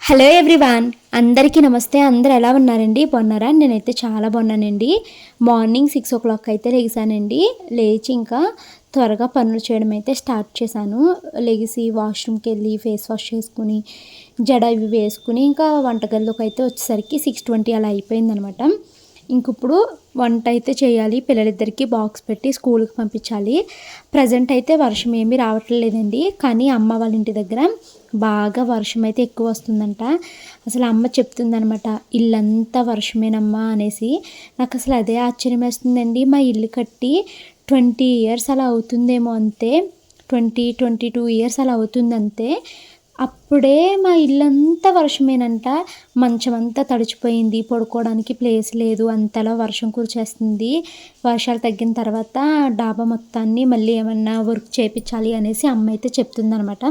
Hello everyone అందరికీ నమస్తే. అందరు ఎలా ఉన్నారండి? బాగున్నారా? నేనైతే చాలా బాగున్నానండి. మార్నింగ్ సిక్స్ ఓ క్లాక్ అయితే లేచానండి. లేచి ఇంకా త్వరగా పనులు చేయడం అయితే స్టార్ట్ చేశాను. లెగిసి వాష్రూమ్కి వెళ్ళి ఫేస్ వాష్ చేసుకుని జడ ఇవి వేసుకుని ఇంకా వంటగదిలోకి అయితే వచ్చేసరికి సిక్స్ ట్వంటీ అలా అయిపోయిందనమాట. ఇంకిప్పుడు వంట అయితే చేయాలి. పిల్లలిద్దరికీ బాక్స్ పెట్టి స్కూల్కి పంపించాలి. ప్రజెంట్ అయితే వర్షం ఏమీ రావట్లేదండి. కానీ అమ్మ వాళ్ళ ఇంటి దగ్గర బాగా వర్షం అయితే ఎక్కువ వస్తుందంట. అసలు అమ్మ చెప్తుందనమాట ఇల్లంతా వర్షమేనమ్మా అనేసి. నాకు అసలు అదే ఆశ్చర్యం వేస్తుందండి. మా ఇల్లు కట్టి ట్వంటీ ఇయర్స్ అలా అవుతుందేమో అంతే. ట్వంటీ ట్వంటీ టూ ఇయర్స్ అలా అవుతుంది అంతే అప్పుడే మా ఇల్లంతా వర్షమేనంట. మంచం అంతా తడిచిపోయింది. పడుకోవడానికి ప్లేస్ లేదు. అంతలా వర్షం కురిచేస్తుంది. వర్షాలు తగ్గిన తర్వాత డాబా మొత్తాన్ని మళ్ళీ ఏమన్నా వర్క్ చేపించాలి అనేసి అమ్మ అయితే చెప్తుందనమాట.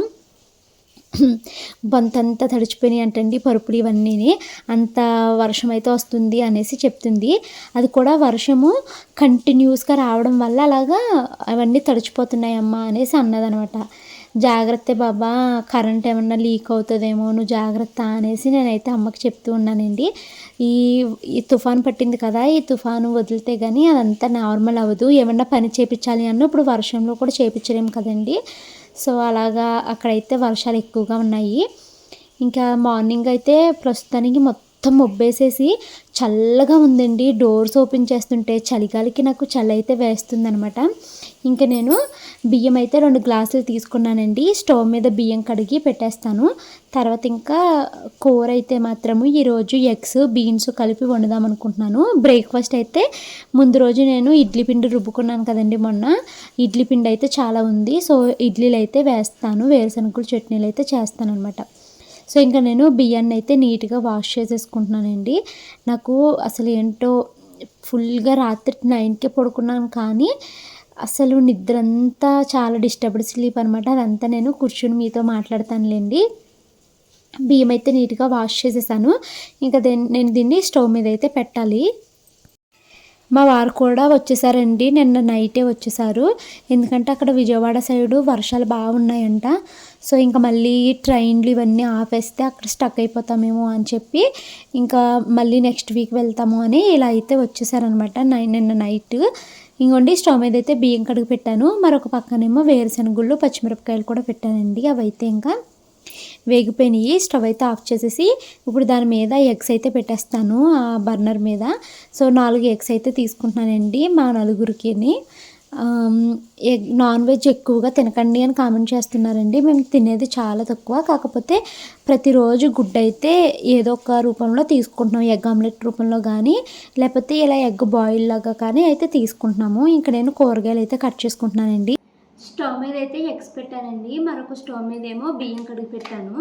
బొంతంతా తడిచిపోయినాయి అంటండి పరుపులు ఇవన్నీ అంత వర్షం అయితే వస్తుంది అనేసి చెప్తుంది. అది కూడా వర్షము కంటిన్యూస్గా రావడం వల్ల అలాగా అవన్నీ తడిచిపోతున్నాయమ్మా అనేసి అన్నదనమాట. జాగ్రత్త బాబా కరెంట్ ఏమన్నా లీక్ అవుతుందేమో నువ్వు జాగ్రత్త అనేసి నేనైతే అమ్మకి చెప్తూ ఉన్నానండి. ఈ ఈ తుఫాన్ పట్టింది కదా ఈ తుఫాను వదిలితే కానీ అదంతా నార్మల్ అవ్వదు. ఏమన్నా పని చేపించాలి అన్న ఇప్పుడు వర్షంలో కూడా చేపించలేము కదండి. సో అలాగా అక్కడైతే వర్షాలు ఎక్కువగా ఉన్నాయి. ఇంకా మార్నింగ్ అయితే ప్రస్తుతానికి మొత్తం మొబ్బేసేసి చల్లగా ఉందండి. డోర్స్ ఓపెన్ చేస్తుంటే చలిగాలికి నాకు చలి అయితే వేస్తుందనమాట ఇంకా నేను బియ్యం అయితే రెండు గ్లాసులు తీసుకున్నానండి. స్టవ్ మీద బియ్యం కడిగి పెట్టేస్తాను. తర్వాత ఇంకా కూర అయితే మాత్రము ఈరోజు ఎగ్స్ బీన్స్ కలిపి వండుదాం అనుకుంటున్నాను. బ్రేక్ఫాస్ట్ అయితే ముందు రోజు నేను ఇడ్లీ పిండి రుబ్బుకున్నాను కదండి మొన్న. ఇడ్లీ పిండి అయితే చాలా ఉంది. సో ఇడ్లీలు అయితే వేస్తాను. వేరుశనగలు చట్నీలు అయితే చేస్తాను అనమాట సో ఇంకా నేను బియ్యాన్ని అయితే నీట్గా వాష్ చేసేసుకుంటున్నానండి. నాకు అసలు ఏంటో ఫుల్గా రాత్రి నైన్కే పడుకున్నాను కానీ అసలు నిద్ర అంతా చాలా డిస్టర్బ్డ్ స్లీప్ అనమాట అదంతా నేను కూర్చుని మీతో మాట్లాడతానులేండి. బియ్యం అయితే నీట్గా వాష్ చేసేసాను. ఇంకా దెన్ నేను దీన్ని స్టవ్ మీద అయితే పెట్టాలి. మా వారు కూడా వచ్చేసారండి. నిన్న నైటే వచ్చేసారు. ఎందుకంటే అక్కడ విజయవాడ సైడు వర్షాలు బాగున్నాయంట సో ఇంకా మళ్ళీ ట్రైన్లు ఇవన్నీ ఆపేస్తే అక్కడ స్టక్ అయిపోతామేమో అని చెప్పి ఇంకా మళ్ళీ నెక్స్ట్ వీక్ వెళ్తాము అని ఇలా అయితే వచ్చేసారనమాట నై నిన్న నైట్ ఇంకోండి స్టవ్ మీద అయితే బియ్యం కడుగు పెట్టాను. మరొక పక్కనేమో వేరుశనగుళ్ళు పచ్చిమిరపకాయలు కూడా పెట్టానండి. అవి అయితే ఇంకా వేగిపోయినాయి. స్టవ్ అయితే ఆఫ్ చేసేసి ఇప్పుడు దాని మీద ఎగ్స్ అయితే పెట్టేస్తాను ఆ బర్నర్ మీద. సో నాలుగు ఎగ్స్ అయితే తీసుకుంటున్నానండి మా నలుగురికి నాన్ వెజ్ ఎక్కువగా తినకండి అని కామెంట్ చేస్తున్నారండి. మేము తినేది చాలా తక్కువ. కాకపోతే ప్రతిరోజు గుడ్ అయితే ఏదో ఒక రూపంలో తీసుకుంటున్నాం. ఎగ్ ఆమ్లెట్ రూపంలో కానీ లేకపోతే ఇలా ఎగ్ బాయిల్ లాగా కానీ అయితే తీసుకుంటున్నాము. ఇంకా నేను కూరగాయలు అయితే కట్ చేసుకుంటున్నానండి. స్టవ్ మీద అయితే ఎగ్స్ పెట్టానండి. మరొక స్టవ్ మీద ఏమో బియ్యం కడిగి పెట్టాను.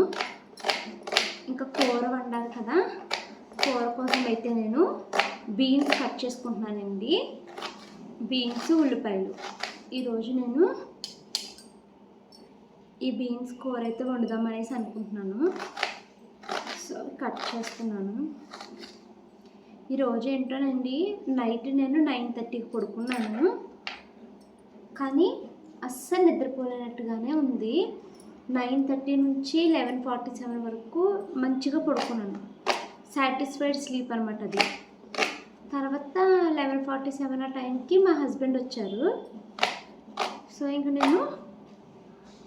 ఇంకా కూర వండాలి కదా. కూర కోసం అయితే నేను బీన్స్ కట్ చేసుకుంటున్నానండి. బీన్స్ ఉల్లిపాయలు. ఈరోజు నేను ఈ బీన్స్ కూర అయితే వండుదామనేసి అనుకుంటున్నాను. సో కట్ చేస్తున్నాను. ఈరోజు ఏంటోనండి నైట్ నేను నైన్ థర్టీకి పడుకున్నాను. కానీ అస్సలు నిద్రపోలేనట్టుగానే ఉంది. నైన్ థర్టీ నుంచి లెవెన్ ఫార్టీ సెవెన్ వరకు మంచిగా పడుకున్నాను. సాటిస్ఫైడ్ స్లీప్ అనమాట అది. తర్వాత లెవెన్ ఫార్టీ సెవెన్ ఆ టైంకి మా హస్బెండ్ వచ్చారు. సో ఇంక నేను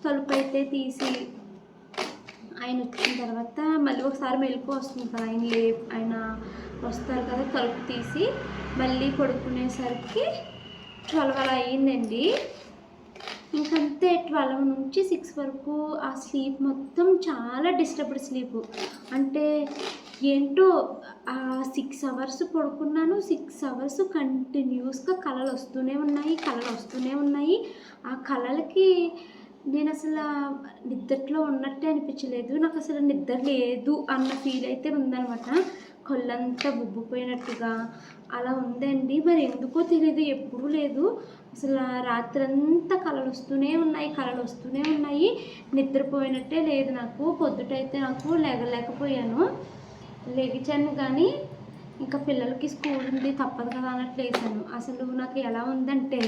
తలుపు అయితే తీసి ఆయన వచ్చిన తర్వాత మళ్ళీ ఒకసారి మెలకు వస్తుంది కదా ఆయన లే ఆయన వస్తారు కదా తలుపు తీసి మళ్ళీ పడుకునేసరికి ట్వెల్వ్ అలా అయ్యిందండి ఇంకంతే ట్వెల్వ్ నుంచి సిక్స్ వరకు ఆ స్లీప్ మొత్తం చాలా డిస్టర్బ్డ్ స్లీప్. అంటే ఏంటో సిక్స్ అవర్స్ పడుకున్నాను. సిక్స్ అవర్స్ కంటిన్యూస్గా కళలు వస్తూనే ఉన్నాయి కళలు వస్తూనే ఉన్నాయి. ఆ కళలకి నేను అసలు నిద్రలో ఉన్నట్టే అనిపించలేదు. నాకు అసలు నిద్ర లేదు అన్న ఫీల్ అయితే ఉందనమాట కళ్ళంతా ఉబ్బిపోయినట్టుగా అలా ఉందండి. మరి ఎందుకో తెలియదు ఎప్పుడూ లేదు. అసలు రాత్రంతా కళలు వస్తూనే ఉన్నాయి కళలు వస్తూనే ఉన్నాయి. నిద్రపోయినట్టే లేదు నాకు. పొద్దుటైతే నాకు లేగలేకపోయాను. లెగిచాను కానీ ఇంకా పిల్లలకి స్కూల్ ఉంది తప్పదు కదా అన్నట్లు వేసాను అసలు నాకు ఎలా ఉందంటే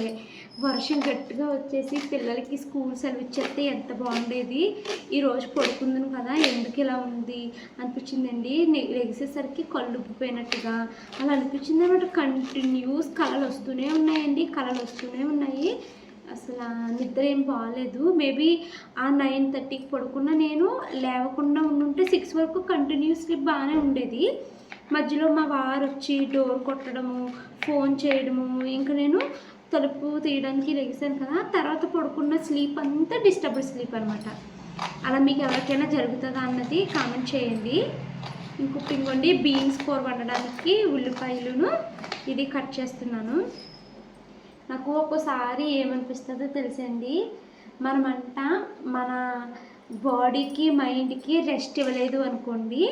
వర్షం గట్టిగా వచ్చేసి పిల్లలకి స్కూల్ సెలవు ఇచ్చేస్తే ఎంత బాగుండేది. ఈరోజు పడుకుందాను కదా ఎందుకు ఇలా ఉంది అనిపించిందండి. లెగిసేసరికి కళ్ళు ఉబ్బిపోయినట్టుగా అలా అనిపించింది అనమాట కంటిన్యూస్ కళలు వస్తూనే ఉన్నాయండి కళలు వస్తూనే ఉన్నాయి. అసలు నిద్ర ఏం బాగాలేదు మేబీ ఆ నైన్ థర్టీకి పడుకున్న నేను లేవకుండా ఉండుంటే సిక్స్ వరకు కంటిన్యూస్లీ బాగానే ఉండేది. మధ్యలో మా వారు వచ్చి డోర్ కొట్టడము ఫోన్ చేయడము ఇంకా నేను తలుపు తీయడానికి లెగిసాను కదా. తర్వాత పడుకున్న స్లీప్ అంతా డిస్టర్బ్డ్ స్లీప్ అనమాట అలా మీకు ఎవరికైనా జరుగుతుందా అన్నది కామెంట్ చేయండి. ఇంకొక ఇంకోండి బీన్స్ కూర వండడానికి ఉల్లిపాయలును ఇది కట్ చేస్తున్నాను. నాకు ఒక్కోసారి ఏమనిపిస్తుందో తెలుసండి. మనమంట మన బాడీకి మైండ్కి రెస్ట్ ఇవ్వలేదు అనుకోండి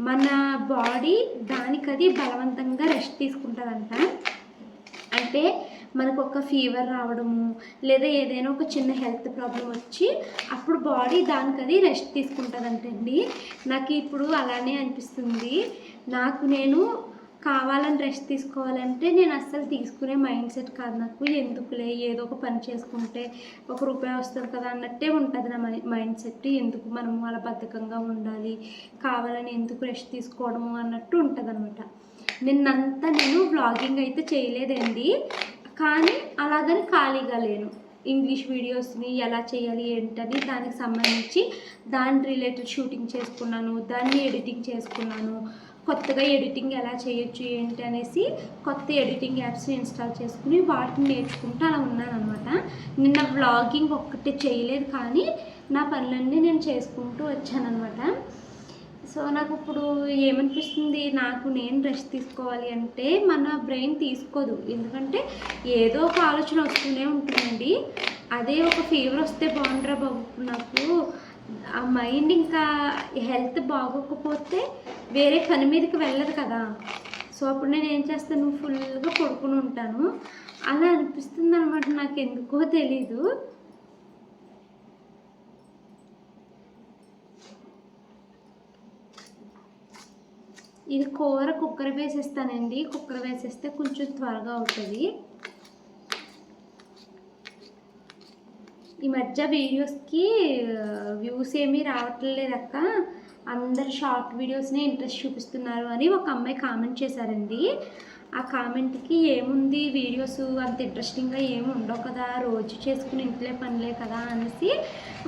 మన బాడీ దానికది బలవంతంగా రెస్ట్ తీసుకుంటుందంట. అంటే మనకు ఒక ఫీవర్ రావడము లేదా ఏదైనా ఒక చిన్న హెల్త్ ప్రాబ్లం వచ్చి అప్పుడు బాడీ దానికి అది రెస్ట్ తీసుకుంటుందంటండి. నాకు ఇప్పుడు అలానే అనిపిస్తుంది. నాకు నేను కావాలని రెస్ట్ తీసుకోవాలంటే నేను అస్సలు తీసుకునే మైండ్ సెట్ కాదు నాకు. ఎందుకులే? ఏదో ఒక పని చేసుకుంటే ఒక రూపాయి వస్తుంది కదా అన్నట్టే ఉంటుంది నా మైండ్ సెట్. ఎందుకు మనం అలా బద్ధకంగా ఉండాలి? కావాలని ఎందుకు రెస్ట్ తీసుకోవడము అన్నట్టు ఉంటుంది అనమాట నిన్నంతా నేను బ్లాగింగ్ అయితే చేయలేదండి. కానీ అలాగని ఖాళీగా లేను. ఇంగ్లీష్ వీడియోస్ని ఎలా చేయాలి ఏంటని దానికి సంబంధించి దాని రిలేటెడ్ షూటింగ్ చేసుకున్నాను దాన్ని ఎడిటింగ్ చేసుకున్నాను కొత్తగా ఎడిటింగ్ ఎలా చేయొచ్చు ఏంటి అనేసి కొత్త ఎడిటింగ్ యాప్స్ని ఇన్స్టాల్ చేసుకుని వాటిని నేర్చుకుంటూ అలా ఉన్నాను అనమాట నిన్న వ్లాగింగ్ ఒక్కటి చేయలేదు కానీ నా పనులన్నీ నేను చేసుకుంటూ వచ్చానమాట సో నాకు ఇప్పుడు ఏమనిపిస్తుంది? నాకు నేను రెస్ట్ తీసుకోవాలి అంటే మన బ్రెయిన్ తీసుకోదు. ఎందుకంటే ఏదో ఒక ఆలోచన వస్తూనే ఉంటుందండి. అదే ఒక ఫీవర్ వస్తే బాగుండ్రా బాబు నాకు ఆ మైండ్ ఇంకా హెల్త్ బాగోకపోతే వేరే పని మీదకి వెళ్ళదు కదా. సో అప్పుడు నేను ఏం చేస్తాను ఫుల్గా పడుకుని ఉంటాను. అలా అనిపిస్తుంది అనమాట నాకు ఎందుకో తెలీదు. ఇది కూర కుక్కర్ వేసేస్తానండి. కుక్కర్ వేసేస్తే కొంచెం త్వరగా అవుతుంది. ఈ మధ్య వీడియోస్కి వ్యూస్ ఏమీ రావట్లేదు అక్క. అందరు షార్ట్ వీడియోస్నే ఇంట్రెస్ట్ చూపిస్తున్నారు అని ఒక అమ్మాయి కామెంట్ చేశారండి. ఆ కామెంట్కి ఏముంది వీడియోస్ అంత ఇంట్రెస్టింగ్గా ఏమి ఉండవు కదా రోజు చేసుకుని ఇంట్లో పనిలే కదా అనేసి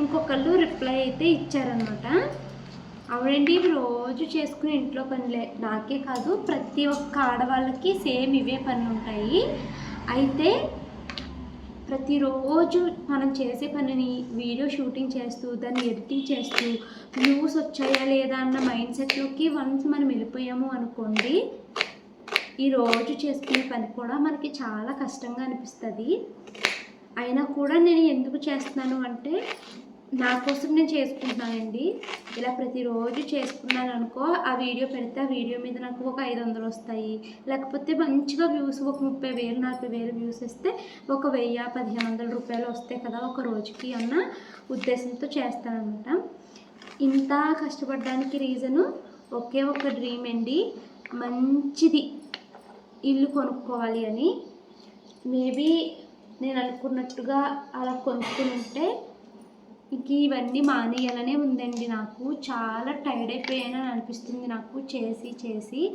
ఇంకొకళ్ళు రిప్లై అయితే ఇచ్చారనమాట అవునండి రోజు చేసుకునే ఇంట్లో పనులే. నాకే కాదు ప్రతి ఒక్క ఆడవాళ్ళకి సేమ్ ఇవే పనులు ఉంటాయి అయితే ప్రతిరోజు మనం చేసే పనిని వీడియో షూటింగ్ చేస్తూ దాన్ని ఎడిటింగ్ చేస్తూ వ్యూస్ వచ్చాయా లేదా అన్న మైండ్ సెట్లోకి వన్స్ మనం వెళ్ళిపోయాము అనుకోండి ఈ రోజు చేసుకునే పని కూడా మనకి చాలా కష్టంగా అనిపిస్తుంది. అయినా కూడా నేను ఎందుకు చేస్తున్నాను అంటే నా కోసం నేను చేసుకుంటున్నానండి. ఇలా ప్రతిరోజు చేసుకున్నాను అనుకో ఆ వీడియో పెడితే ఆ వీడియో మీద నాకు ఒక ఐదు వందలు వస్తాయి. లేకపోతే మంచిగా వ్యూస్ ఒక ముప్పై వేలు నలభై వేలు వ్యూస్ వస్తే ఒక వెయ్యి పదిహేను వందల రూపాయలు వస్తాయి కదా ఒక రోజుకి అన్న ఉద్దేశంతో చేస్తానమాట ఇంత కష్టపడడానికి రీజను ఒకే ఒక డ్రీమ్ అండి. మంచిది ఇల్లు కొనుక్కోవాలి అని. మేబీ నేను అనుకున్నట్టుగా అలా కొనుక్కుని ఉంటే ఇంక ఇవన్నీ మానేయాలనే ఉందండి నాకు. చాలా టైర్డ్ అయిపోయానని అనిపిస్తుంది నాకు. చేసి చేసి.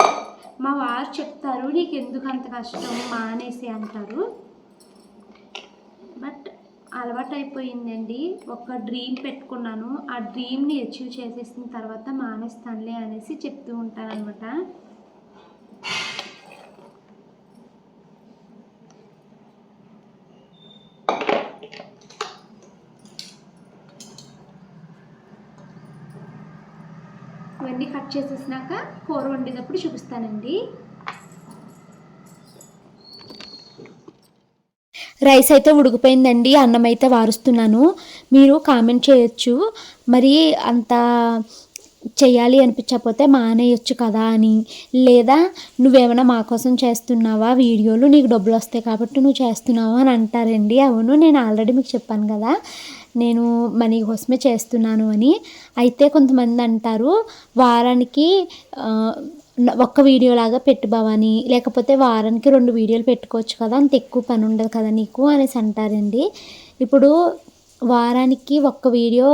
మా వారు చెప్తారు నీకు ఎందుకు అంత కష్టం? మానేసి అంటారు. బట్ అలవాటు అయిపోయిందండి ఒక డ్రీమ్ పెట్టుకున్నాను. ఆ డ్రీమ్ని అచీవ్ చేసేసిన తర్వాత మానేస్తానులే అనేసి చెప్తూ ఉంటానన్నమాట ఇవన్నీ కట్ చేసేసినాక కూర వండేటప్పుడు చూపిస్తానండి. రైస్ అయితే ఉడికిపోయిందండి అన్నం అయితే వారుస్తున్నాను. మీరు కామెంట్ చేయొచ్చు. మరి అంత చెయ్యాలి అనిపించకపోతే మానేయొచ్చు కదా అని. లేదా నువ్వేమైనా మా కోసం చేస్తున్నావా? వీడియోలు నీకు డబ్బులు వస్తాయి కాబట్టి నువ్వు చేస్తున్నావా అని అంటారండి. అవును నేను ఆల్రెడీ మీకు చెప్పాను కదా. నేను మనీ కోసమే చేస్తున్నాను అని. అయితే కొంతమంది అంటారు వారానికి ఒక్క వీడియోలాగా పెట్టు భవాని. లేకపోతే వారానికి రెండు వీడియోలు పెట్టుకోవచ్చు కదా అంత ఎక్కువ పని ఉండదు కదా నీకు? అనేసి అంటారండి. ఇప్పుడు వారానికి ఒక్క వీడియో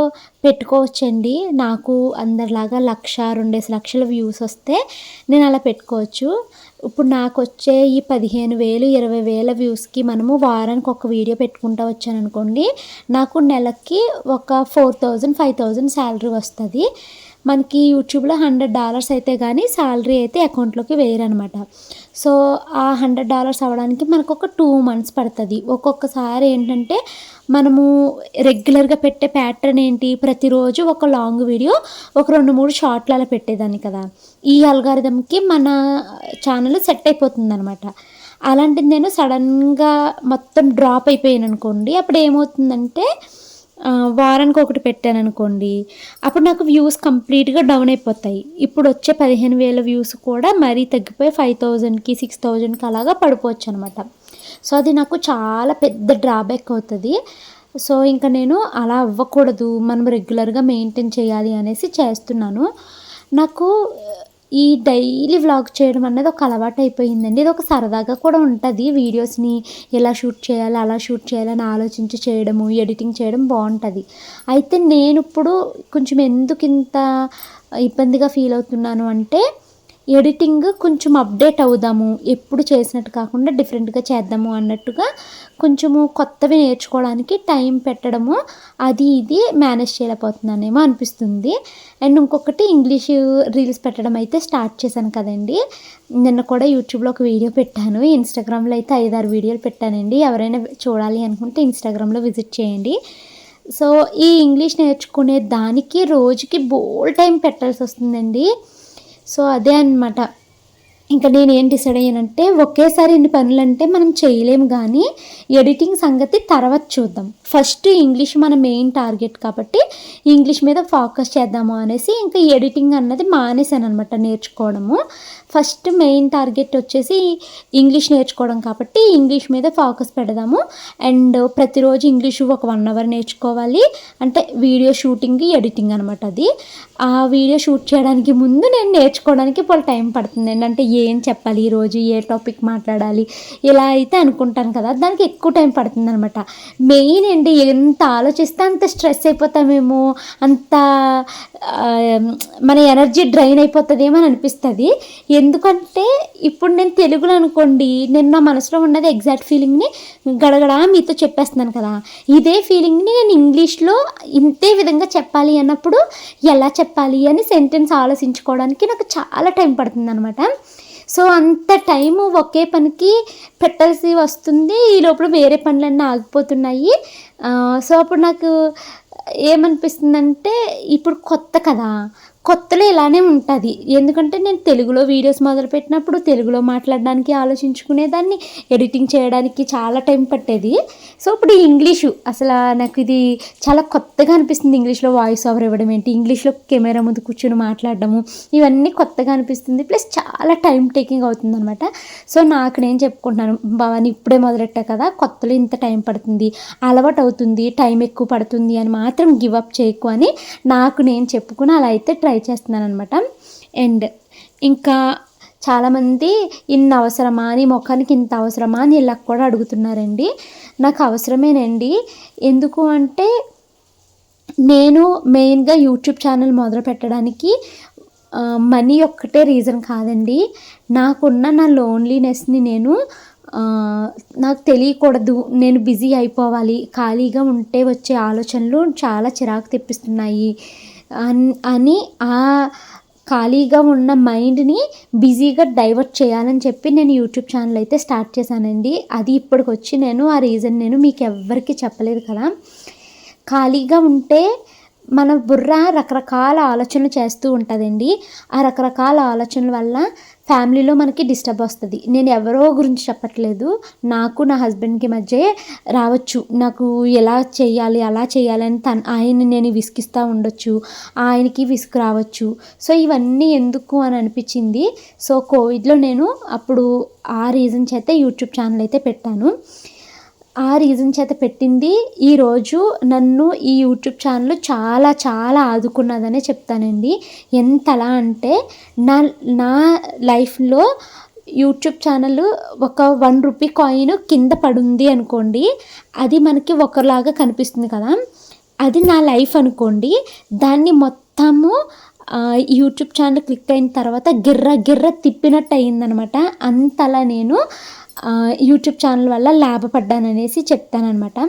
పెట్టుకోవచ్చండి. నాకు అందరిలాగా లక్ష రెండేసి లక్షల వ్యూస్ వస్తే నేను అలా పెట్టుకోవచ్చు. ఇప్పుడు నాకు వచ్చే ఈ పదిహేను వేలు ఇరవై వేల వ్యూస్కి మనము వారానికి ఒక వీడియో పెట్టుకుంటా వచ్చాను అనుకోండి నాకు నెలకి ఒక four thousand five thousand salary వస్తుంది. మనకి యూట్యూబ్లో హండ్రెడ్ డాలర్స్ అయితే కానీ శాలరీ అయితే అకౌంట్లోకి వేయరనమాట సో ఆ హండ్రెడ్ డాలర్స్ అవ్వడానికి మనకు ఒక టూ మంత్స్ పడుతుంది. ఒక్కొక్కసారి ఏంటంటే మనము రెగ్యులర్గా పెట్టే ప్యాటర్న్ ఏంటి? ప్రతిరోజు ఒక లాంగ్ వీడియో ఒక రెండు మూడు షార్ట్లు అలా పెట్టేదాన్ని కదా. ఈ అల్గారిథంకి మన ఛానల్ సెట్ అయిపోతుంది అనమాట అలాంటిది నేను సడన్గా మొత్తం డ్రాప్ అయిపోయాను అనుకోండి అప్పుడు ఏమవుతుందంటే వారానికి ఒకటి పెట్టాను అనుకోండి అప్పుడు నాకు వ్యూస్ కంప్లీట్గా డౌన్ అయిపోతాయి. ఇప్పుడు వచ్చే పదిహేను వేల వ్యూస్ కూడా మరీ తగ్గిపోయి ఫైవ్ థౌజండ్కి సిక్స్ థౌజండ్కి అలాగా పడిపోవచ్చు అనమాట సో అది నాకు చాలా పెద్ద డ్రాబ్యాక్ అవుతుంది. సో ఇంకా నేను అలా అవ్వకూడదు మనం రెగ్యులర్గా మెయింటైన్ చేయాలి అనేసి చేస్తున్నాను. నాకు ఈ డైలీ వ్లాగ్ చేయడం అనేది ఒక అలవాటు అయిపోయిందండి. ఇది ఒక సరదాగా కూడా ఉంటుంది. వీడియోస్ని ఎలా షూట్ చేయాలి అలా షూట్ చేయాలని ఆలోచించి చేయడము ఎడిటింగ్ చేయడం బాగుంటుంది. అయితే నేను ఇప్పుడు కొంచెం ఎందుకు ఇంత ఇబ్బందిగా ఫీల్ అవుతున్నాను అంటే ఎడిటింగ్ కొంచెం అప్డేట్ అవుదాము ఎప్పుడు చేసినట్టు కాకుండా డిఫరెంట్గా చేద్దాము అన్నట్టుగా కొంచెము కొత్తవి నేర్చుకోవడానికి టైం పెట్టడము అది ఇది మేనేజ్ చేయలేకపోతున్నానేమో అనిపిస్తుంది. అండ్ ఇంకొకటి ఇంగ్లీష్ రీల్స్ పెట్టడం అయితే స్టార్ట్ చేశాను కదండి. నిన్న కూడా యూట్యూబ్లో ఒక వీడియో పెట్టాను. ఇన్స్టాగ్రామ్లో అయితే ఐదారు వీడియోలు పెట్టానండి. ఎవరైనా చూడాలి అనుకుంటే ఇన్స్టాగ్రామ్లో విజిట్ చేయండి. సో ఈ ఇంగ్లీష్ నేర్చుకునే దానికి రోజుకి బోల్ టైం పెట్టాల్సి వస్తుందండి. సో అదే అన్నమాట. ఇంకా నేను ఏం డిసైడ్ అయ్యానంటే ఒకేసారి ఇన్ని పనులు అంటే మనం చేయలేము కానీ ఎడిటింగ్ సంగతి తర్వాత చూద్దాం. ఫస్ట్ ఇంగ్లీష్ మన మెయిన్ టార్గెట్ కాబట్టి ఇంగ్లీష్ మీద ఫోకస్ చేద్దాము అనేసి ఇంకా ఎడిటింగ్ అన్నది మానేశాను అనమాట నేర్చుకోవడము. ఫస్ట్ మెయిన్ టార్గెట్ వచ్చేసి ఇంగ్లీష్ నేర్చుకోవడం కాబట్టి ఇంగ్లీష్ మీద ఫోకస్ పెడదాము. అండ్ ప్రతిరోజు ఇంగ్లీషు ఒక వన్ అవర్ నేర్చుకోవాలి. అంటే వీడియో షూటింగ్ ఎడిటింగ్ అనమాట అది. ఆ వీడియో షూట్ చేయడానికి ముందు నేను నేర్చుకోవడానికి ఇప్పుడు టైం పడుతుంది. అంటే ఏ ఏం చెప్పాలి? ఈరోజు ఏ టాపిక్ మాట్లాడాలి? ఇలా అయితే అనుకుంటాను కదా. దానికి ఎక్కువ టైం పడుతుంది అనమాట మెయిన్ ఏంటి? ఎంత ఆలోచిస్తే అంత స్ట్రెస్ అయిపోతామేమో. అంత మన ఎనర్జీ డ్రైన్ అయిపోతుందేమో అని అనిపిస్తుంది. ఎందుకంటే ఇప్పుడు నేను తెలుగులో అనుకోండి నేను నా మనసులో ఉన్నది ఎగ్జాక్ట్ ఫీలింగ్ని గడగడా మీతో చెప్పేస్తున్నాను కదా. ఇదే ఫీలింగ్ని నేను ఇంగ్లీష్లో ఇంతే విధంగా చెప్పాలి అన్నప్పుడు ఎలా చెప్పాలి అని సెంటెన్స్ ఆలోచించుకోవడానికి నాకు చాలా టైం పడుతుంది అనమాట సో అంత టైం ఒకే పనికి పెట్టాల్సి వస్తుంది. ఈ లోపల వేరే పనులన్నీ ఆగిపోతున్నాయి. సో అప్పుడు నాకు ఏమనిపిస్తుందంటే ఇప్పుడు కొత్త కదా. కొత్తలో ఇలానే ఉంటుంది. ఎందుకంటే నేను తెలుగులో వీడియోస్ మొదలుపెట్టినప్పుడు తెలుగులో మాట్లాడడానికి ఆలోచించుకునేదాన్ని ఎడిటింగ్ చేయడానికి చాలా టైం పట్టేది. సో ఇప్పుడు ఇంగ్లీషు అసలు నాకు ఇది చాలా కొత్తగా అనిపిస్తుంది ఇంగ్లీష్లో వాయిస్ ఓవర్ ఇవ్వడం ఏంటి ఇంగ్లీష్లో కెమెరా ముందు కూర్చొని మాట్లాడడము ఇవన్నీ కొత్తగా అనిపిస్తుంది. ప్లస్ చాలా టైం టేకింగ్ అవుతుంది అనమాట సో నాకు నేను చెప్పుకుంటున్నాను భవాని ఇప్పుడే మొదలెట్టా కదా కొత్తలో ఇంత టైం పడుతుంది అలవాటు అవుతుంది టైం ఎక్కువ పడుతుంది అని మాత్రం గివ్ అప్ చేయకు అని నాకు నేను చెప్పుకుని అలా అయితే ట్రై ట్రై చేస్తున్నాను అనమాట అండ్ ఇంకా చాలామంది ఇన్ని అవసరమా నీ ముఖానికి ఇంత అవసరమా అని ఇలా కూడా అడుగుతున్నారండి. నాకు అవసరమేనండి. ఎందుకు అంటే నేను మెయిన్గా యూట్యూబ్ ఛానల్ మొదలు పెట్టడానికి మనీ ఒక్కటే రీజన్ కాదండి. నాకున్న నా లోన్లీనెస్ని నేను నాకు తెలియకూడదు. నేను బిజీ అయిపోవాలి. ఖాళీగా ఉంటే వచ్చే ఆలోచనలు చాలా చిరాకు తెప్పిస్తున్నాయి. అన్- అని ఆ ఖాళీగా ఉన్న మైండ్ని బిజీగా డైవర్ట్ చేయాలని చెప్పి నేను యూట్యూబ్ ఛానల్ అయితే స్టార్ట్ చేశానండి. అది ఇప్పటికి వచ్చి నేను ఆ రీజన్ నేను మీకు ఎవ్వరికీ చెప్పలేదు కదా. ఖాళీగా ఉంటే మన బుర్ర రకరకాల ఆలోచనలు చేస్తూ ఉంటుందండి. ఆ రకరకాల ఆలోచనల వల్ల ఫ్యామిలీలో మనకి డిస్టర్బ్ వస్తుంది. నేను ఎవరో గురించి చెప్పట్లేదు. నాకు నా హస్బెండ్కి మధ్య రావచ్చు. నాకు ఎలా చేయాలి అలా చేయాలి అని తన ఆయన్ని నేను విసిగిస్తూ ఉండొచ్చు. ఆయనకి విసుగు రావచ్చు. సో ఇవన్నీ ఎందుకు అని అనిపించింది. సో కోవిడ్లో నేను అప్పుడు ఆ రీజన్ చేత యూట్యూబ్ ఛానల్ అయితే పెట్టాను. ఆ రీజన్ చేత పెట్టింది. ఈరోజు నన్ను ఈ యూట్యూబ్ ఛానల్ చాలా చాలా ఆదుకున్నదనే చెప్తానండి. ఎంతలా అంటే నా నా లైఫ్లో యూట్యూబ్ ఛానల్ ఒక వన్ రూపీ కాయిన్ కింద పడుంది అనుకోండి అది మనకి ఒకలాగా కనిపిస్తుంది కదా. అది నా లైఫ్ అనుకోండి దాన్ని మొత్తము యూట్యూబ్ ఛానల్ క్లిక్ అయిన తర్వాత గిర్ర గిర్ర తిప్పినట్టు అయిందనమాట. అంతలా నేను యూట్యూబ్ ఛానల్ వల్ల లాభపడ్డాననేసి చెప్తానమాట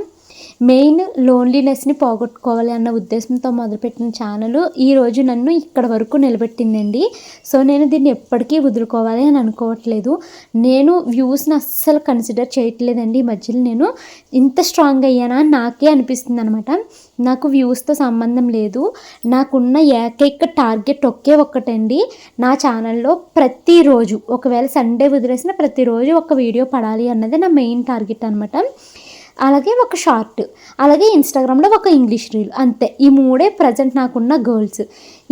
మెయిన్ లోన్లీనెస్ని పోగొట్టుకోవాలి అన్న ఉద్దేశంతో మొదలుపెట్టిన ఛానల్ ఈరోజు నన్ను ఇక్కడ వరకు నిలబెట్టిందండి. సో నేను దీన్ని ఎప్పటికీ వదులుకోవాలి అని అనుకోవట్లేదు. నేను వ్యూస్ని అస్సలు కన్సిడర్ చేయట్లేదండి. ఈ మధ్యలో నేను ఇంత స్ట్రాంగ్ అయ్యానా? అని నాకే అనిపిస్తుంది అనమాట నాకు వ్యూస్తో సంబంధం లేదు. నాకున్న ఏకైక టార్గెట్ ఒకే ఒక్కటండి. నా ఛానల్లో ప్రతిరోజు ఒకవేళ సండే వదిలేసిన ప్రతిరోజు ఒక వీడియో పడాలి అన్నది నా మెయిన్ టార్గెట్ అనమాట అలాగే ఒక షార్ట్ అలాగే ఇన్స్టాగ్రామ్లో ఒక ఇంగ్లీష్ రీల్ అంతే. ఈ మూడే ప్రజెంట్ నాకున్న గోల్స్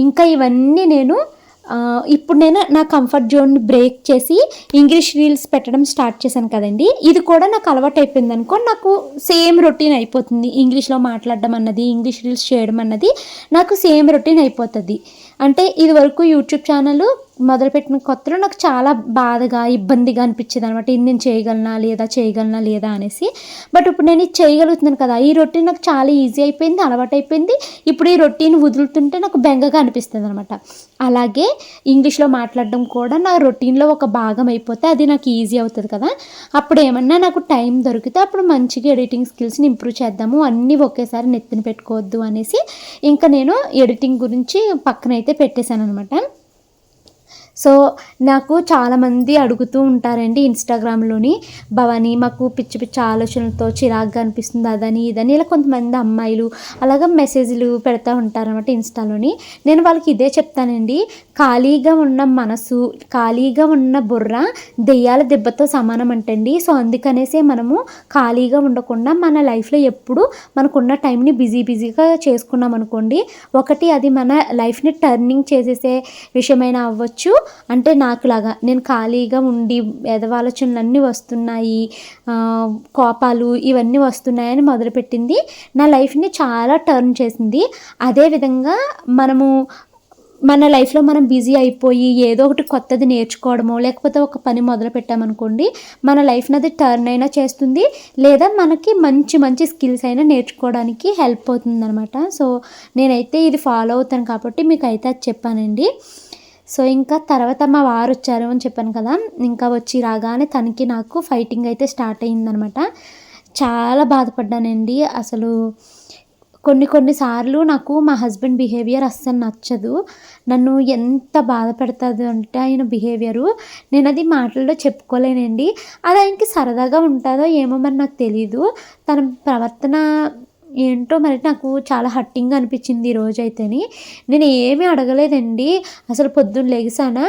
ఇంకా ఇవన్నీ నేను ఇప్పుడు నేను నా కంఫర్ట్ జోన్ బ్రేక్ చేసి ఇంగ్లీష్ రీల్స్ పెట్టడం స్టార్ట్ చేశాను కదండి. ఇది కూడా నాకు అలవాటు అయిపోయింది అనుకో నాకు సేమ్ రొటీన్ అయిపోతుంది. ఇంగ్లీష్లో మాట్లాడడం అన్నది ఇంగ్లీష్ రీల్స్ చేయడం అన్నది నాకు సేమ్ రొటీన్ అయిపోతుంది. అంటే ఇది వరకు యూట్యూబ్ ఛానల్ మొదలుపెట్టిన కొత్తలో నాకు చాలా బాధగా ఇబ్బందిగా అనిపించేది అనమాట ఇది నేను చేయగలనా లేదా చేయగలనా లేదా? అనేసి. బట్ ఇప్పుడు నేను ఇది చేయగలుగుతున్నాను కదా. ఈ రొటీన్ నాకు చాలా ఈజీ అయిపోయింది అలవాటు అయిపోయింది. ఇప్పుడు ఈ రొటీన్ వదులుతుంటే నాకు బెంగగా అనిపిస్తుంది అనమాట అలాగే ఇంగ్లీష్లో మాట్లాడడం కూడా నా రొటీన్లో ఒక భాగం అయిపోతే అది నాకు ఈజీ అవుతుంది కదా. అప్పుడు ఏమన్నా నాకు టైం దొరికితే అప్పుడు మంచిగా ఎడిటింగ్ స్కిల్స్ని ఇంప్రూవ్ చేద్దాము అన్నీ ఒకేసారి నెత్తిన పెట్టుకోవద్దు అనేసి. ఇంకా నేను ఎడిటింగ్ గురించి పక్కనైతే పెట్టేశాను అనమాట సో నాకు చాలామంది అడుగుతూ ఉంటారండి ఇన్స్టాగ్రామ్లోని భవానీ మాకు పిచ్చి పిచ్చి ఆలోచనలతో చిరాగ్గా అనిపిస్తుంది అదని ఇదని ఇలా కొంతమంది అమ్మాయిలు అలాగ మెసేజ్లు పెడతా ఉంటారనమాట ఇన్స్టాలోని. నేను వాళ్ళకి ఇదే చెప్తానండి ఖాళీగా ఉన్న మనసు ఖాళీగా ఉన్న బుర్ర దెయ్యాల దెబ్బతో సమానం అంటండి. సో అందుకనేసే మనము ఖాళీగా ఉండకుండా మన లైఫ్లో ఎప్పుడు మనకున్న టైంని బిజీ బిజీగా చేసుకున్నాం అనుకోండి ఒకటి అది మన లైఫ్ని టర్నింగ్ చేసేసే విషయమైనా అవ్వచ్చు అంటే నాకులాగా నేను ఖాళీగా ఉండి ఎదవాలోచనలన్నీ వస్తున్నాయి కోపాలు ఇవన్నీ వస్తున్నాయని మొదలుపెట్టింది. నా లైఫ్ని చాలా టర్న్ చేసింది. అదేవిధంగా మనము మన లైఫ్లో మనం బిజీ అయిపోయి ఏదో ఒకటి కొత్తది నేర్చుకోవడమో లేకపోతే ఒక పని మొదలు పెట్టామనుకోండి మన లైఫ్ని అది టర్న్ అయినా చేస్తుంది లేదా మనకి మంచి మంచి స్కిల్స్ అయినా నేర్చుకోవడానికి హెల్ప్ అవుతుంది అనమాట సో నేనైతే ఇది ఫాలో అవుతాను కాబట్టి మీకు అయితే అది చెప్పానండి. సో ఇంకా తర్వాత మా వారు వచ్చారు అని చెప్పాను కదా ఇంకా వచ్చి రాగానే తనకి నాకు ఫైటింగ్ అయితే స్టార్ట్ అయ్యిందనమాట. చాలా బాధపడ్డానండి. అసలు కొన్ని కొన్నిసార్లు నాకు మా హస్బెండ్ బిహేవియర్ అస్సలు నచ్చదు. నన్ను ఎంత బాధ పెడుతుంది అంటే ఆయన బిహేవియరు నేను అది మాటల్లో చెప్పుకోలేనండి. అది ఆయనకి సరదాగా ఉంటుందో ఏమో మరి నాకు తెలియదు తన ప్రవర్తన ఏంటో మరి నాకు చాలా హట్టింగ్ అనిపించింది ఈ రోజు అయితేని నేను ఏమీ అడగలేదండి. అసలు పొద్దున్న లెగిసానా?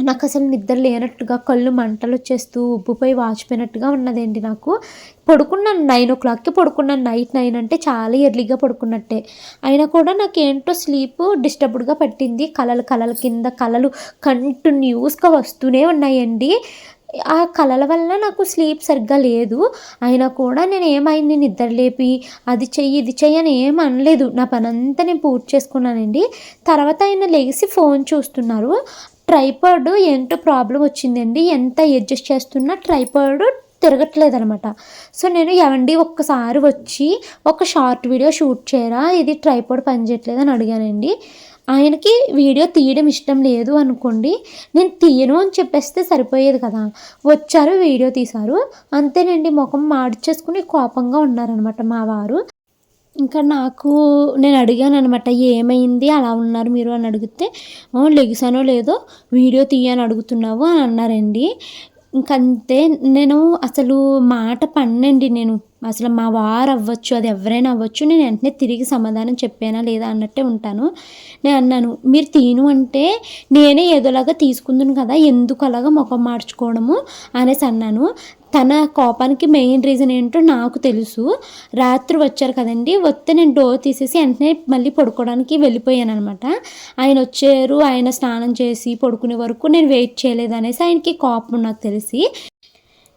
నాకు అసలు నిద్ర లేనట్టుగా కళ్ళు మంటలు వచ్చేస్తూ ఉబ్బుపై వాచిపోయినట్టుగా ఉన్నదండి నాకు? పడుకున్నాను నైన్ ఓ క్లాక్కి పడుకున్నాను నైట్ నైన్ అంటే చాలా ఎర్లీగా పడుకున్నట్టే. అయినా కూడా నాకు ఏంటో స్లీప్ డిస్టర్బ్డ్గా పట్టింది. కలలు కలల కింద కలలు కంటిన్యూస్గా వస్తూనే ఉన్నాయండి. ఆ కళల వల్ల నాకు స్లీప్ సరిగ్గా లేదు. అయినా కూడా నేను ఏమైంది నిద్ర లేపి అది చెయ్యి ఇది చెయ్యి అని ఏం అనలేదు. నా పని అంతా నేను పూర్తి చేసుకున్నానండి. తర్వాత ఆయన లేచి ఫోన్ చూస్తున్నారు. ట్రైపాడ్ ఏంటో ప్రాబ్లం వచ్చిందండి. ఎంత అడ్జస్ట్ చేస్తున్నా ట్రైపాడ్ తిరగట్లేదు అనమాట సో నేను ఎవండి ఒక్కసారి వచ్చి ఒక షార్ట్ వీడియో షూట్ చేయరా? ఇది ట్రైపాడ్ పనిచేయట్లేదు అని అడిగానండి. ఆయనకి వీడియో తీయడం ఇష్టం లేదు అనుకోండి నేను తీయను అని చెప్పేస్తే సరిపోయేది కదా. వచ్చారు వీడియో తీశారు. అంతేనండి ముఖం మాడిచేసుకుని కోపంగా ఉన్నారనమాట మా వారు. ఇంకా నాకు నేను అడిగాను అనమాట ఏమైంది? అలా ఉన్నారు మీరు? అని అడిగితే లెగిసానో లేదో వీడియో తీయని అడుగుతున్నావు అని అన్నారండి. ఇంకంతే నేను అసలు మాట పన్నండి నేను. అసలు మా వారు అవ్వచ్చు అది ఎవరైనా అవ్వచ్చు నేను వెంటనే తిరిగి సమాధానం చెప్పానా లేదా అన్నట్టే ఉంటాను. నేను అన్నాను మీరు తీను అంటే నేనే ఏదోలాగా తీసుకుందును కదా ఎందుకు అలాగా ముఖం మార్చుకోవడము? అనేసి అన్నాను. తన కోపానికి మెయిన్ రీజన్ ఏంటో నాకు తెలుసు. రాత్రి వచ్చారు కదండి వస్తే నేను డోర్ తీసేసి వెంటనే మళ్ళీ పడుకోవడానికి వెళ్ళిపోయాను అనమాట ఆయన వచ్చారు ఆయన స్నానం చేసి పడుకునే వరకు నేను వెయిట్ చేయలేదు అనేసి ఆయనకి కోపం నాకు తెలిసి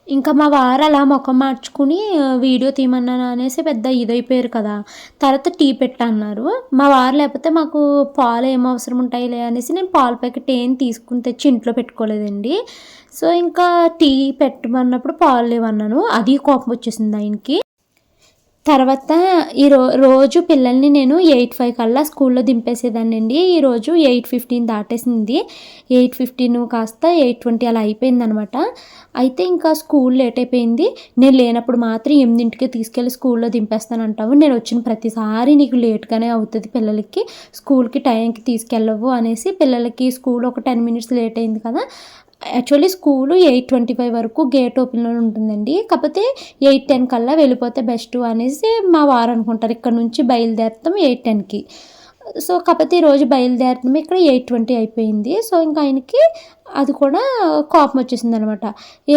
ఇంకా మా వారు అలా ముఖం మార్చుకుని వీడియో తీయమన్నాను? అనేసి పెద్ద ఇదైపోయారు కదా. తర్వాత టీ పెట్టన్నారు మా వారు లేకపోతే మాకు పాలు ఏం అవసరం ఉంటాయిలే అనేసి నేను పాల ప్యాకెట్ ఏం తీసుకుని తెచ్చి ఇంట్లో పెట్టుకోలేదండి. సో ఇంకా టీ పెట్టమన్నప్పుడు పాలు లేవన్నాను. అది కోపం వచ్చేసింది ఆయనకి. తర్వాత ఈ రో రోజు పిల్లల్ని నేను ఎయిట్ ఫైవ్ కల్లా స్కూల్లో దింపేసేదాన్ని అండి ఈరోజు ఎయిట్ ఫిఫ్టీన్ దాటేసింది. ఎయిట్ ఫిఫ్టీన్ కాస్త ఎయిట్ ట్వంటీ అలా అయిపోయింది అనమాట అయితే ఇంకా స్కూల్ లేట్ అయిపోయింది. నేను లేనప్పుడు మాత్రం ఎనిమిదింటికి తీసుకెళ్ళి స్కూల్లో దింపేస్తాను అంటావు నేను వచ్చిన ప్రతిసారి నీకు లేట్గానే అవుతుంది పిల్లలకి. స్కూల్కి టైంకి తీసుకెళ్ళవు అనేసి పిల్లలకి స్కూల్ ఒక టెన్ మినిట్స్ లేట్ అయింది కదా. Actually school eight twenty five వరకు గేట్ ఓపెన్లో ఉంటుందండి. కాకపోతే ఎయిట్ టెన్ కల్లా వెళ్ళిపోతే బెస్ట్ అనేసి మా వారు అనుకుంటారు. ఇక్కడ నుంచి బయలుదేరుతాం ఎయిట్ టెన్కి. సో కాకపోతే ఈరోజు బయలుదేరడం ఇక్కడ ఎయిట్ ట్వంటీ అయిపోయింది. సో ఇంకా ఆయనకి అది కూడా కోపం వచ్చేసింది అనమాట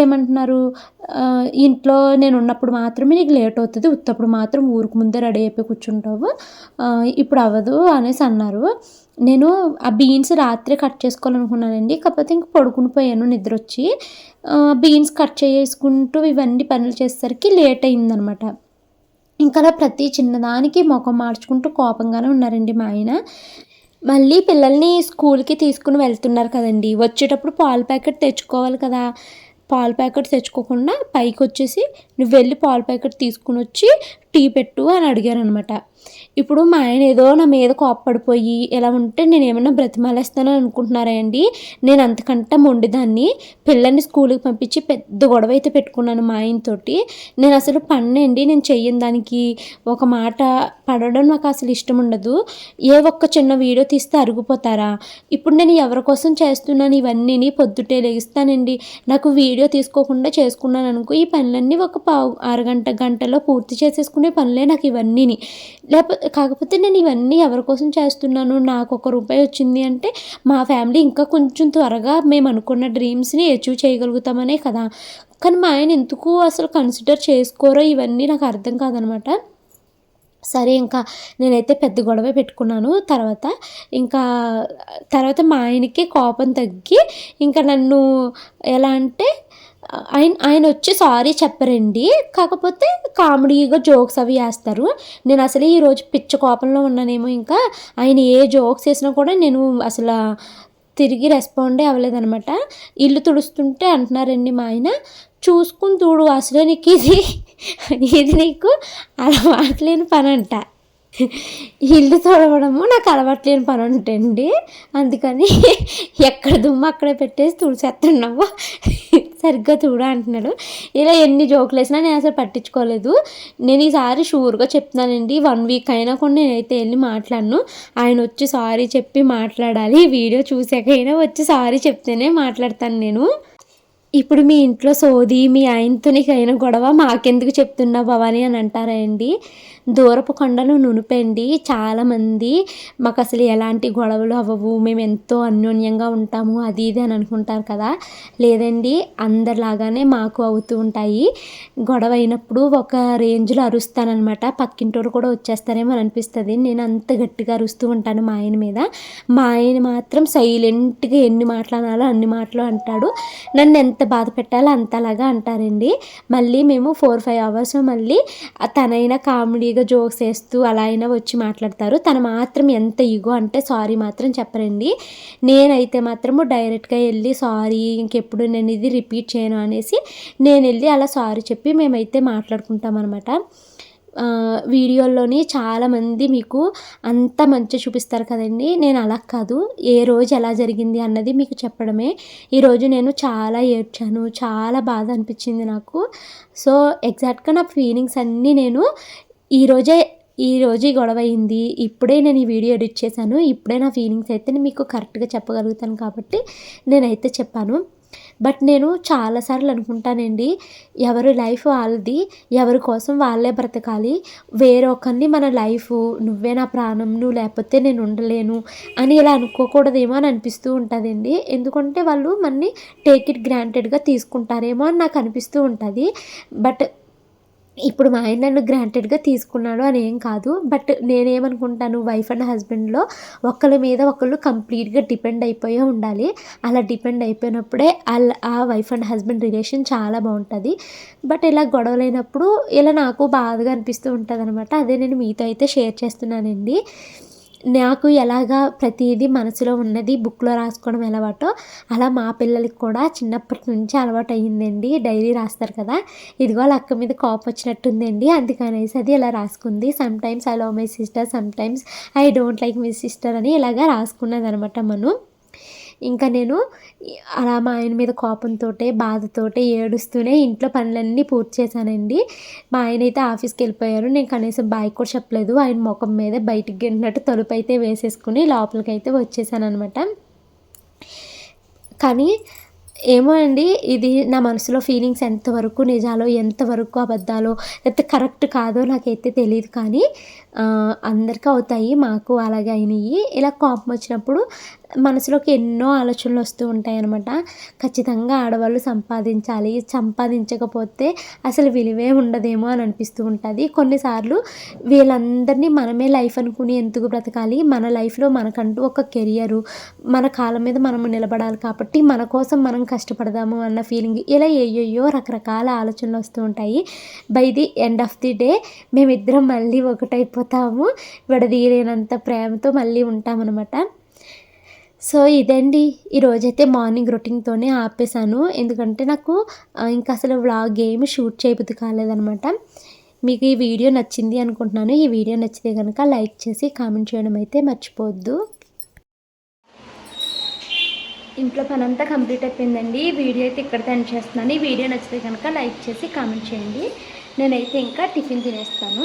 ఏమంటున్నారు ఇంట్లో నేను ఉన్నప్పుడు మాత్రమే నీకు లేట్ అవుతుంది ఉత్తప్పుడు మాత్రం ఊరికి ముందే రెడీ అయిపోయి కూర్చుంటావు. ఇప్పుడు అవ్వదు అనేసి అన్నారు. నేను ఆ బీన్స్ రాత్రి కట్ చేసుకోవాలనుకున్నానండి. కాకపోతే ఇంక పడుకుని పోయాను నిద్ర వచ్చి బీన్స్ కట్ చేసుకుంటూ ఇవన్నీ పనులు చేసేసరికి లేట్ అయిందనమాట. ఇంకా ప్రతి చిన్నదానికి ముఖం మార్చుకుంటూ కోపంగానే ఉన్నారండి మా ఆయన. మళ్ళీ పిల్లల్ని స్కూల్కి తీసుకుని వెళ్తున్నారు కదండి. వచ్చేటప్పుడు పాల ప్యాకెట్ తెచ్చుకోవాలి కదా. పాల ప్యాకెట్ తెచ్చుకోకుండా పైకి వచ్చేసి నువ్వు వెళ్ళి పాల ప్యాకెట్ తీసుకుని వచ్చి టీ పెట్టు అని అడిగారు అనమాట ఇప్పుడు మా ఆయన ఏదో నా మీద కోప్పడిపోయి ఎలా ఉంటే నేను ఏమన్నా బ్రతిమాలేస్తానని అనుకుంటున్నారా అండి? నేను అంతకంటే మొండిదాన్ని. పిల్లల్ని స్కూల్కి పంపించి పెద్ద గొడవ అయితే పెట్టుకున్నాను మా ఆయనతోటి నేను అసలు పన్నండి నేను చెయ్యను దానికి. ఒక మాట పడడం నాకు అసలు ఇష్టం ఉండదు. ఏ ఒక్క చిన్న వీడియో తీస్తే అరిగిపోతారా? ఇప్పుడు నేను ఎవరి కోసం చేస్తున్నాను ఇవన్నీ పొద్దుటే లెగిస్తానండి. నాకు వీడియో తీసుకోకుండా చేసుకున్నాను అనుకో ఈ పనులన్నీ ఒక పావు అరగంట గంటలో పూర్తి చేసేసుకునే పనులే నాకు ఇవన్నీని. లేకపోతే కాకపోతే నేను ఇవన్నీ ఎవరి కోసం చేస్తున్నాను నాకు ఒక రూపాయి వచ్చింది అంటే మా ఫ్యామిలీ ఇంకా కొంచెం త్వరగా మేము అనుకున్న డ్రీమ్స్ని అచీవ్ చేయగలుగుతామనే కదా. కానీ మా ఆయన ఎందుకు అసలు కన్సిడర్ చేసుకోరో ఇవన్నీ నాకు అర్థం కాదనమాట. సరే ఇంకా నేనైతే పెద్ద గొడవ పెట్టుకున్నాను. తర్వాత ఇంకా తర్వాత మా ఆయనకి కోపం తగ్గి ఇంకా నన్ను ఎలా అంటే ఆయన ఆయన వచ్చి సారీ చెప్పరండి. కాకపోతే కామెడీగా జోక్స్ అవి వేస్తారు. నేను అసలు ఈరోజు పిచ్చ కోపంలో ఉన్నానేమో ఇంకా. ఆయన ఏ జోక్స్ వేసినా కూడా నేను అసలు తిరిగి రెస్పాండే అవ్వలేదనమాట ఇల్లు తుడుస్తుంటే అంటున్నారండి మా ఆయన. చూసుకుని చూడు అసలే నీకు ఇది ఇది నీకు అలవాట్లేని పని అంట ఇల్లు తుడవడము నాకు అలవాట్లేని పని ఉంటండి అందుకని ఎక్కడ దుమ్ము అక్కడే పెట్టేసి తుడిచేస్తున్నావు సరిగ్గా చూడ అంటున్నాడు. ఇలా ఎన్ని జోకులు వేసినా నేను అసలు పట్టించుకోలేదు. నేను ఈసారి షూర్గా చెప్తున్నానండి వన్ వీక్ అయినా కూడా నేనైతే వెళ్ళి మాట్లాడను. ఆయన వచ్చి సారీ చెప్పి మాట్లాడాలి. వీడియో చూసాకైనా వచ్చి సారీ చెప్తేనే మాట్లాడతాను నేను. ఇప్పుడు మీ ఇంట్లో సోది మీ ఆయనతో నీకైన గొడవ మాకెందుకు చెప్తున్నావు భవాని అని అంటారా అండి? దూరపు కొండలు నునుపండి. చాలామంది మాకు అసలు ఎలాంటి గొడవలు అవ్వవు. మేము ఎంతో అన్యోన్యంగా ఉంటాము. అది ఇది అని అనుకుంటారు కదా. లేదండి అందరిలాగానే మాకు అవుతూ ఉంటాయి. గొడవ అయినప్పుడు ఒక రేంజ్లో అరుస్తానమాట పక్కింటోడు కూడా వచ్చేస్తారేమో అని అనిపిస్తుంది. నేను అంత గట్టిగా అరుస్తూ ఉంటాను మా ఆయన మీద. మా ఆయన మాత్రం సైలెంట్గా ఎన్ని మాట్లాడాలో అన్ని మాటలు అంటాడు. నన్ను ఎంత బాధ పెట్టాలో అంతలాగా అంటారండి. మళ్ళీ మేము ఫోర్ ఫైవ్ అవర్స్ మళ్ళీ తనైన కామెడీ కామెడీగా జోక్స్ వేస్తూ అలా అయినా వచ్చి మాట్లాడతారు తను మాత్రం ఎంత ఇగో అంటే సారీ మాత్రం చెప్పరండి నేనైతే మాత్రము డైరెక్ట్గా వెళ్ళి సారీ ఇంకెప్పుడు నేను ఇది రిపీట్ చేయను అనేసి నేను వెళ్ళి అలా సారీ చెప్పి మేమైతే మాట్లాడుకుంటాం అనమాట వీడియోల్లోని చాలామంది మీకు అంత మంచి చూపిస్తారు కదండి నేను అలా కాదు ఏ రోజు ఎలా జరిగింది అన్నది మీకు చెప్పడమే ఈరోజు నేను చాలా ఏడ్చాను చాలా బాధ అనిపించింది నాకు సో ఎగ్జాక్ట్గా నా ఫీలింగ్స్ అన్నీ నేను ఈరోజే ఈ రోజు ఈ గొడవ అయింది ఇప్పుడే నేను ఈ వీడియో ఎడిట్ చేశాను. ఇప్పుడే నా ఫీలింగ్స్ అయితే నేను మీకు కరెక్ట్గా చెప్పగలుగుతాను కాబట్టి నేనైతే చెప్పాను. బట్ నేను చాలాసార్లు అనుకుంటానండి ఎవరి లైఫ్ వాళ్ళది ఎవరి కోసం వాళ్ళే బ్రతకాలి. వేరొకరిని మన లైఫ్ నువ్వే నా ప్రాణం నువ్వు లేకపోతే నేను ఉండలేను అని ఇలా అనుకోకూడదేమో అని అనిపిస్తూ ఉంటుందండి. ఎందుకంటే వాళ్ళు మనని టేక్ ఇట్ గ్రాంటెడ్గా తీసుకుంటారేమో అని నాకు అనిపిస్తూ ఉంటుంది. బట్ ఇప్పుడు మా ఆయన నన్ను గ్రాంటెడ్గా తీసుకున్నాడు అని ఏం కాదు. బట్ నేనేమనుకుంటాను వైఫ్ అండ్ హస్బెండ్లో ఒకళ్ళ మీద ఒకళ్ళు కంప్లీట్గా డిపెండ్ అయిపోయే ఉండాలి. అలా డిపెండ్ అయిపోయినప్పుడే అలా ఆ వైఫ్ అండ్ హస్బెండ్ రిలేషన్ చాలా బాగుంటుంది. బట్ ఇలా గొడవలైనప్పుడు ఇలా నాకు బాధగా అనిపిస్తూ ఉంటుంది అనమాట అదే నేను మీతో అయితే షేర్ చేస్తున్నానండి. నాకు ఎలాగా ప్రతిదీ మనసులో ఉన్నది బుక్లో రాసుకోవడం అలవాటో అలా మా పిల్లలకి కూడా చిన్నప్పటి నుంచి అలవాటు అయ్యిందండి డైరీ రాస్తారు కదా. ఇదిగో అక్క మీద కోపం వచ్చినట్టుందండి. అందుకనేసి అది ఇలా రాసుకుంది. Some times I love my sister some times I don't like my sister అని ఇలాగా రాసుకున్నది అనమాట మనం. ఇంకా నేను అలా మా ఆయన మీద కోపంతో బాధతో ఏడుస్తూనే ఇంట్లో పనులన్నీ పూర్తి చేశానండి. మా ఆయన అయితే ఆఫీస్కి వెళ్ళిపోయారు. నేను కనీసం బాయ్ కూడా చెప్పలేదు. ఆయన ముఖం మీద బయటికి గెంటినట్టు తలుపు అయితే వేసేసుకుని లోపలికి అయితే వచ్చేసాను అనమాట కానీ ఏమో అండి ఇది నా మనసులో ఫీలింగ్స్ ఎంతవరకు నిజాలో ఎంతవరకు అబద్ధాలో లేకపోతే కరెక్ట్ కాదో నాకైతే తెలియదు కానీ అందరికీ అవుతాయి మాకు అలాగే అయినాయి. ఇలా కోపం వచ్చినప్పుడు మనసులోకి ఎన్నో ఆలోచనలు వస్తూ ఉంటాయి అనమాట ఖచ్చితంగా ఆడవాళ్ళు సంపాదించాలి సంపాదించకపోతే అసలు విలువే ఉండదేమో అని అనిపిస్తూ ఉంటుంది. కొన్నిసార్లు వీళ్ళందరినీ మనమే లైఫ్ అనుకుని ఎందుకు బ్రతకాలి? మన లైఫ్లో మనకంటూ ఒక కెరియరు మన కాలం మీద మనము నిలబడాలి కాబట్టి మన కోసం మనం కష్టపడదాము అన్న ఫీలింగ్ ఇలా ఏయోయో రకరకాల ఆలోచనలు వస్తూ ఉంటాయి. By the end of the day మేమిద్దరం మళ్ళీ ఒకటైపోతాము విడదీయలేనంత ప్రేమతో మళ్ళీ ఉంటామన్నమాట. సో ఇదండి. ఈరోజైతే మార్నింగ్ రొటీన్తోనే ఆపేశాను. ఎందుకంటే నాకు ఇంకా అసలు వ్లాగ్ ఏమి షూట్ చేయబుద్ధి కాలేదనమాట మీకు ఈ వీడియో నచ్చింది అనుకుంటున్నాను. ఈ వీడియో నచ్చితే కనుక లైక్ చేసి కామెంట్ చేయడం అయితే మర్చిపోవద్దు. ఇంట్లో పనంతా కంప్లీట్ అయిపోయిందండి. వీడియో అయితే ఇక్కడ ఎండ్ చేస్తున్నాను. ఈ వీడియో నచ్చితే కనుక లైక్ చేసి కామెంట్ చేయండి. నేనైతే ఇంకా టిఫిన్ తినేస్తాను.